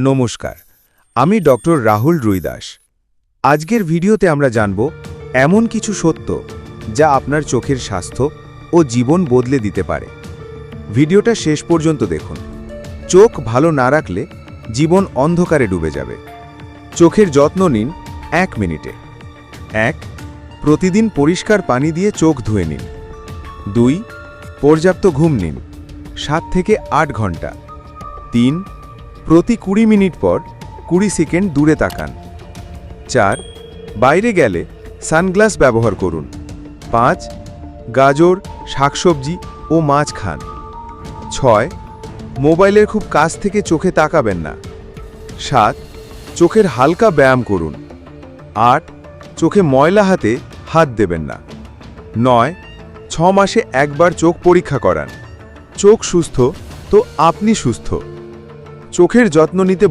নমস্কার, আমি ডক্টর রাহুল রুইদাস। আজকের ভিডিওতে আমরা জানব এমন কিছু সত্য যা আপনার চোখের স্বাস্থ্য ও জীবন বদলে দিতে পারে। ভিডিওটা শেষ পর্যন্ত দেখুন। চোখ ভালো না রাখলে জীবন অন্ধকারে ডুবে যাবে। চোখের যত্ন নিন এক মিনিটে। এক, প্রতিদিন পরিষ্কার পানি দিয়ে চোখ ধুয়ে নিন। দুই, পর্যাপ্ত ঘুম নিন। সাত থেকে আট ঘণ্টা। তিন প্রতি কুড়ি মিনিট পর কুড়ি সেকেন্ড দূরে তাকান। চার, বাইরে গেলে সানগ্লাস ব্যবহার করুন। পাঁচ, গাজর, শাকসবজি ও মাছ খান। ছয়, মোবাইলের খুব কাছ থেকে চোখে তাকাবেন না। সাত, চোখের হালকা ব্যায়াম করুন। আট, চোখে ময়লা হাতে হাত দেবেন না। নয় ছ মাসে একবার চোখ পরীক্ষা করান। চোখ সুস্থ তো আপনি সুস্থ। চোখের যত্ন নিতে